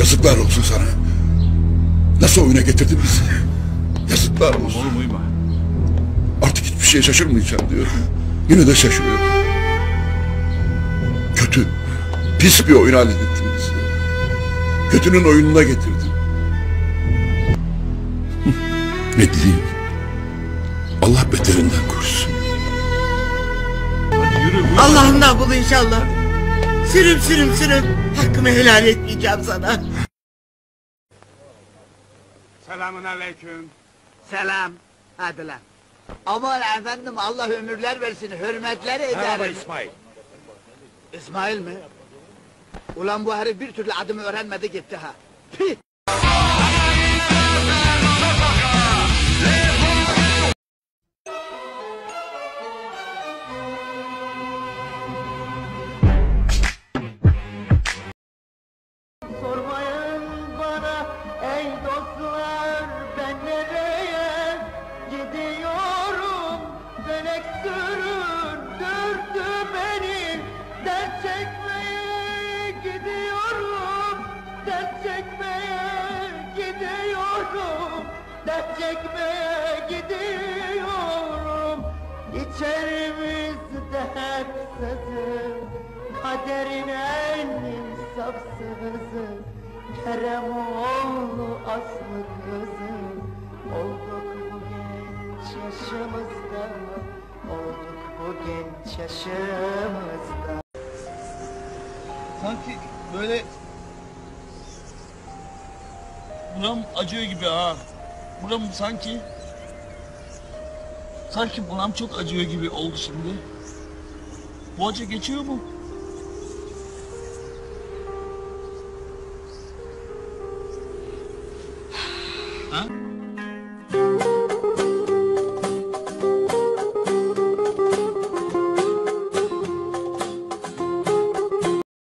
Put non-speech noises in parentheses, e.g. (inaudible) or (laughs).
Yazıklar olsun sana. Nasıl oyuna getirdin bizi? Yazıklar olsun. Oğlum uyma. Artık hiçbir şeye şaşırmayacağım diyorum. Yine de şaşırıyorum. Kötü, pis bir oyun haline bizi. Kötünün oyununa getirdin. (laughs) Ne diyeyim? Allah beterinden korusun. Hadi yürü uyma. Allah'ından bul inşallah. Sürüm sürüm sürüm. Hakkımı helal etmeyeceğim sana. Selamun aleyküm. Selam. Hadi lan. Aman efendim Allah ömürler versin, hürmetler ederim. İsmail. İsmail mi? Ulan bu herif bir türlü adımı öğrenmedi gitti ha. Pih! Dert çekmeye gidiyorum. İçerimizde hep sızım Kaderin en insafsızı Keremoğlu aslı kızı Olduk bu genç yaşımızda. Olduk bu genç yaşımızda. Sanki böyle buram acıyor gibi ha. Buram sanki sanki buram çok acıyor gibi oldu şimdi. Bu acı geçiyor mu? Ha?